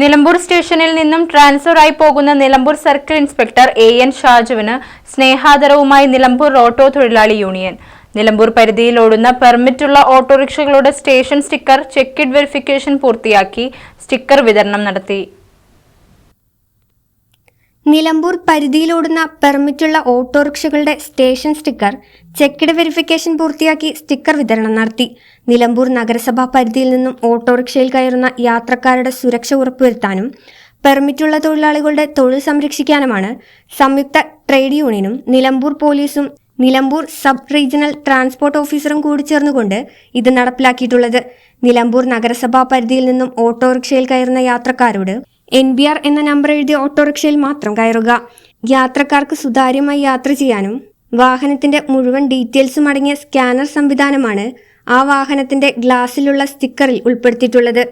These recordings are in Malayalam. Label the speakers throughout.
Speaker 1: Nilambur സ്റ്റേഷനിൽ നിന്നും ട്രാൻസ്ഫർ ആയി പോകുന്ന Nilambur circle inspector A N ഷാജുവിന് സ്നേഹാദരവുമായി നിലമ്പൂർ ഓട്ടോ തൊഴിലാളി യൂണിയൻ. നിലമ്പൂർ പരിധിയിൽ ഓടുന്ന പെർമിറ്റുള്ള ഓട്ടോറിക്ഷകളുടെ സ്റ്റേഷൻ സ്റ്റിക്കർ ചെക്കിഡ് വെരിഫിക്കേഷൻ പൂർത്തിയാക്കി സ്റ്റിക്കർ വിതരണം നടത്തി.
Speaker 2: നിലമ്പൂർ പരിധിയിലോടുന്ന പെർമിറ്റുള്ള ഓട്ടോറിക്ഷകളുടെ സ്റ്റേഷൻ സ്റ്റിക്കർ ചെക്കിഡ് വെരിഫിക്കേഷൻ പൂർത്തിയാക്കി സ്റ്റിക്കർ വിതരണം നടത്തി. നിലമ്പൂർ നഗരസഭാ പരിധിയിൽ നിന്നും ഓട്ടോറിക്ഷയിൽ കയറുന്ന യാത്രക്കാരുടെ സുരക്ഷ ഉറപ്പുവരുത്താനും പെർമിറ്റുള്ള തൊഴിലാളികളുടെ തൊഴിൽ സംരക്ഷിക്കാനുമാണ് സംയുക്ത ട്രേഡ് യൂണിയനും നിലമ്പൂർ പോലീസും നിലമ്പൂർ സബ് റീജിയണൽ ട്രാൻസ്പോർട്ട് ഓഫീസറും കൂടി ചേർന്നുകൊണ്ട് ഇത് നടപ്പിലാക്കിയിട്ടുള്ളത്. നിലമ്പൂർ നഗരസഭാ പരിധിയിൽ നിന്നും ഓട്ടോറിക്ഷയിൽ കയറുന്ന യാത്രക്കാരോട് എൻ ബി ആർ എന്ന നമ്പർ എഴുതിയ ഓട്ടോറിക്ഷയിൽ മാത്രം കയറുക. യാത്രക്കാർക്ക് സുതാര്യമായി യാത്ര ചെയ്യാനും വാഹനത്തിന്റെ മുഴുവൻ ഡീറ്റെയിൽസും അടങ്ങിയ സ്കാനർ സംവിധാനമാണ് ആ വാഹനത്തിന്റെ ഗ്ലാസ്സിലുള്ള സ്റ്റിക്കറിൽ ഉൾപ്പെടുത്തിയിട്ടുള്ളത്.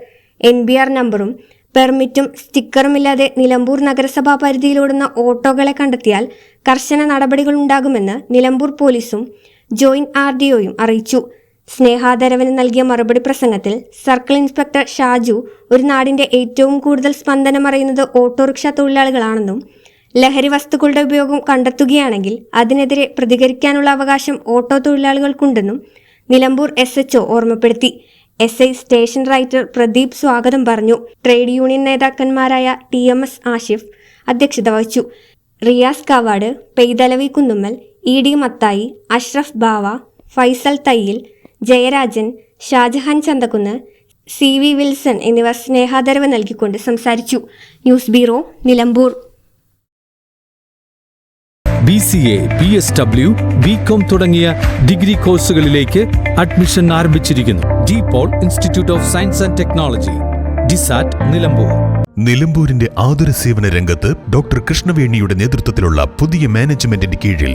Speaker 2: എൻ ബി ആർ നമ്പറും പെർമിറ്റും സ്റ്റിക്കറും ഇല്ലാതെ നിലമ്പൂർ നഗരസഭാ പരിധിയിലോടുന്ന ഓട്ടോകളെ കണ്ടെത്തിയാൽ കർശന നടപടികൾ ഉണ്ടാകുമെന്ന് നിലമ്പൂർ പോലീസും ജോയിന്റ് ആർ ഡി അറിയിച്ചു. സ്നേഹാദരവന് നൽകിയ മറുപടി പ്രസംഗത്തിൽ സർക്കിൾ ഇൻസ്പെക്ടർ ഷാജു ഒരു നാടിന്റെ ഏറ്റവും കൂടുതൽ സ്പന്ദനമറിയുന്നത് ഓട്ടോറിക്ഷ തൊഴിലാളികളാണെന്നും ലഹരി വസ്തുക്കളുടെ ഉപയോഗം കണ്ടെത്തുകയാണെങ്കിൽ അതിനെതിരെ പ്രതികരിക്കാനുള്ള അവകാശം ഓട്ടോ തൊഴിലാളികൾക്കുണ്ടെന്നും നിലമ്പൂർ എസ് എച്ച് ഓർമ്മപ്പെടുത്തി. S I station writer Pradeep സ്വാഗതം പറഞ്ഞു. ട്രേഡ് യൂണിയൻ നേതാക്കന്മാരായ ടി എം എസ് ആഷിഫ് അധ്യക്ഷത വഹിച്ചു. Riyas Kavad Paithalavi Kunnummal E D Mathai Ashraf Bava Faisal Thayyil Jayarajan Shajahan Chanthakkunnu C V Wilson എന്നിവർ സ്നേഹാദരവ് നൽകിക്കൊണ്ട് സംസാരിച്ചു. News bureau Nilambur.
Speaker 3: B C A B S W B com തുടങ്ങിയ ഡിഗ്രി കോഴ്സുകളിലേക്ക് അഡ്മിഷൻ ആരംഭിച്ചിരിക്കുന്നു. De Paul institute of science and technology DISAT Nilambur.
Speaker 4: നിലമ്പൂരിന്റെ ആതുര സേവന രംഗത്ത് ഡോക്ടർ കൃഷ്ണവേണിയുടെ നേതൃത്വത്തിലുള്ള പുതിയ മാനേജ്മെന്റിന്റെ കീഴിൽ